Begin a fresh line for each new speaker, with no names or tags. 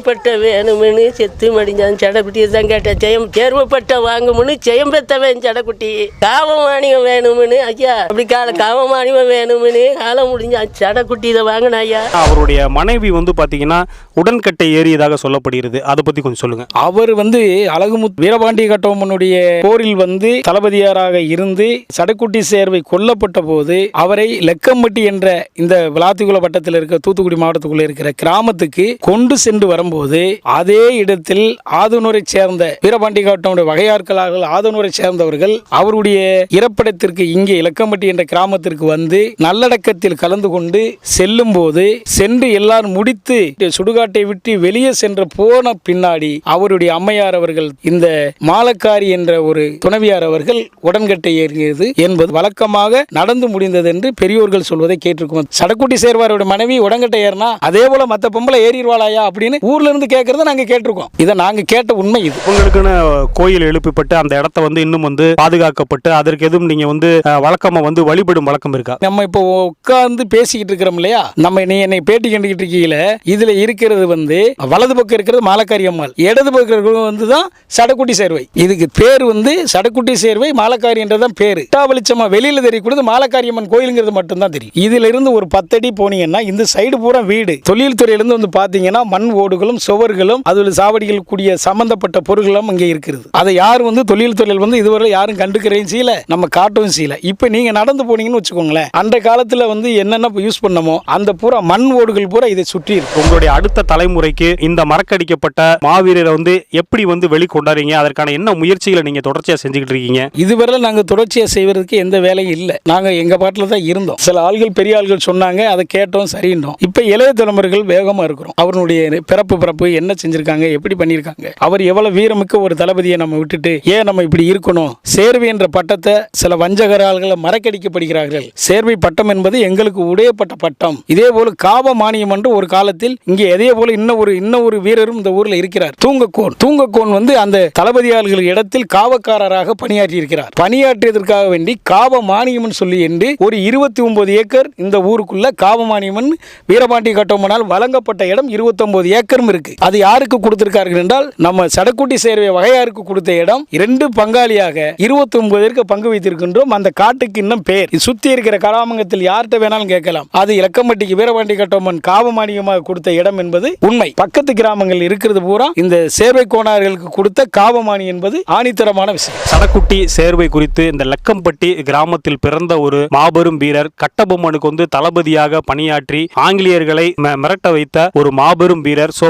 தேர்வுப்பட்ட வேணும்னு செத்து மடிஞ்சான் சடக்குட்டியை தான் கேட்டேன். ஜெயம் தேர்வுப்பட்ட வாங்கும்னு ஜெயம் பெத்தவன் சடக்குட்டி. காவமானியம் வேணும்னு ஐயா அப்படி கால காவமானியம் வேணும்னு காலம் முடிஞ்சான். சடக்குட்டி இதை வாங்கின ஐயா.
அவருடைய மனைவி வந்து பாத்தீங்கன்னா உடன்கட்டை ஏறியதாக சொல்லப்படுகிறது. அதை பத்தி கொஞ்சம் சொல்லுங்க.
அவர் வந்து அழகுமுத் வீரபாண்டிய கட்டபொம்மனுடைய போரில் வந்து தளபதியாராக இருந்து சடக்குட்டி சேர்வை கொல்லப்பட்ட போது அவரை லெக்கம்பட்டி என்ற இந்த விளாத்திக்குள வட்டத்தில் இருக்க தூத்துக்குடி மாவட்டத்துக்குள்ள இருக்கிற கிராமத்துக்கு கொண்டு சென்று வரும்போது அதே இடத்தில் ஆதனூரை சேர்ந்த வீரபாண்டிய கட்டபொம்மனுடைய வகையாட்களாக ஆதனூரை சேர்ந்தவர்கள் அவருடைய இறப்பிடத்திற்கு இங்கே இலக்கம்பட்டி என்ற கிராமத்திற்கு வந்து நல்லடக்கத்தில் கலந்து கொண்டு செல்லும் போது சென்று எல்லாரும் முடித்து சுடுகாட்டை விட்டு வெளியே சென்ற போன பின்னாடி அவருடைய அம்மையார் அவர்கள் இந்த மாலக்காரி என்ற ஒரு துணைவியார் அவர்கள் உடன்கட்டை ஏறியது என்பது வழக்கமாக நடந்து முடிந்தது என்று பெரியோர்கள் சொல்வதை கேட்டிருக்கும். சடக்குட்டி சேர்வாரோட மனைவி உடன்கட்டை ஏறினா அதே போல மத்த பொம்பளை ஏறிடுவாளாயா? அப்படின்னு ஊர் இருந்து கேட்கறத நாங்க கேட்டிருக்கோம். இதை நாங்க கேட்ட உண்மை இது.
உங்களுக்குன்னு கோயில் எழுப்பப்பட்டு அந்த இடத்த வந்து இன்னும் வந்து பாதுகாக்கப்பட்டு அதற்கு எதுவும் நீங்க வந்து அஹ், வழக்கமா வந்து வழிபடும் வழக்கம் இருக்கா?
நம்ம இப்போ உட்கார்ந்து பேசிக்கிட்டு இருக்கிறோம் இல்லையா? நம்ம நீ என்னை பேட்டி கண்டுகிட்டு இருக்கீங்கள? இதுல இருக்கிறது வந்து வலது பக்கம் இருக்கிறது மாலக்காரி அம்மாள். இடது பக்கம் இருக்கிறது வந்து தான் சடக்குட்டி சேர்வை. இதுக்கு பேர் வந்து சடக்குட்டி சேர்வை மாலக்காரி என்றதான் பேரு. இட்டா வெளிச்சமா வெளியில தெரியக்கூடாது மாலக்காரி அம்மன் கோயிலுங்கிறது மட்டும்தான் தெரியும். இதுல இருந்து ஒரு பத்தடி போனீங்கன்னா இந்த சைடு பூரா வீடு. தொழில் துறையில இருந்து வந்து பாத்தீங்கன்னா மண் ஓடுகளும் சுவர்களும் அதில் சாவடிகள் கூடிய சம்பந்தப்பட்ட பொருட்களும் அங்கே இருக்கிறது. அதை யார் வந்து தொழில் துறையில் வந்து இதுவரை யாரும் கண்டுக்கிறேன் செய்யல நம்ம காட்டவும் செய்யல. இப்போ நீங்க நடந்து போனீங்கன்னு வச்சுக்கோங்களேன் அந்த காலத்துல வந்து என்னென்ன யூஸ் பண்ணமோ அந்த பூரா மண் ஓடுகள் பூரா இதை சுற்றி இருக்கு.
உங்களுடைய அடுத்த தலைமுறைக்கு இந்த மறக்கடிக்கப்பட்ட மாவீரரை வந்து எப்படி வந்து வெளிக்கொண்டாரீங்க அதற்கான என்ன முயற்சிகளை நீங்க தொடர்ச்சியா செஞ்சுக்கிட்டு இருக்கீங்க?
இதுவரை நாங்கள் தொடர்ச்சியாக செய்வதற்கு எந்த வேலையும் இல்லை. நாங்கள் எங்கள் பாட்டில் தான் இருந்தோம். சில ஆள்கள் பெரிய ஆள்கள் சொன்னாங்க அதை கேட்டோம் சரின்னோம். இப்போ இளைய தலைமுறைகள் வேகமாக இருக்கிறோம். அவருடைய பிறப்பு பிறப்பு என்ன செஞ்சிருக்காங்க எப்படி பண்ணியிருக்காங்க அவர் எவ்வளவு வீரமிக்க ஒரு தளபதியை நம்ம விட்டுட்டு ஏன் நம்ம இப்படி இருக்கணும்? சேர்வை என்ற பட்டத்தை சில வஞ்சகராள்களை மறக்கடிக்கப்படுகிறார்கள். சேர்வை பட்டம் என்பது எங்களுக்கு உடையப்பட்ட பட்டம். இதே போல காவ மானியம் என்று ஒரு காலத்தில் இங்கே அதே போல இன்னும் ஒரு இன்னும் ஒரு வீரரும் இந்த ஊரில் இருக்கிறார். தூங்கக்கோன். தூங்கக்கோன் வந்து அந்த தளபதியாளர்கள் இடத்தில் காவக்காரராக பணியாற்றி இருக்கிறார் பணியாற்றியதற்காக வேண்டி காவ மானியம் சொல்லி என்று ஒரு இருபத்தி ஒன்பது ஏக்கர் இந்த ஊருக்குள்ள காவ மானியமன் வீரபாண்டி கட்டோமனால் வழங்கப்பட்ட இடம் 29 ஏக்கரும் இருக்கு. அது யாருக்கு கொடுத்திருக்கார்கள் என்றால் நம்ம சடக்குட்டி சேர்வை வகையாருக்கு கொடுத்த இடம் இரண்டு பங்காளியாக 29 பேருக்கு பங்கு வைத்திருக்கின்றோம். அந்த காட்டுக்கு இன்னும் பேர். சுத்தி இருக்கிற கலாமங்கத்தில் யார்கிட்ட வேணாலும் கேட்கலாம். அது இலக்கம்பட்டிக்கு வீரபாண்டி கட்டோமன் காவ கொடுத்த இடம் என்பது உண்மை. பக்கத்து கிராமங்கள் இருக்கிறது பூரா இந்த சேர்வை கோணார்களுக்கு கொடுத்த காவமானி என்பது ஆணித்தரமான விஷயம்.
சடக்குட்டி சேர்வை குறித்து இந்த லக்கம்பட்டி கிராமத்தில் பிறந்த ஒரு மாபெரும் வீரர் கட்டபொம்மனுக்கு வந்து தளபதியாக பணியாற்றி ஆங்கிலேயர்களை மிரட்ட வைத்த ஒரு மாபெரும் வீரர் சோ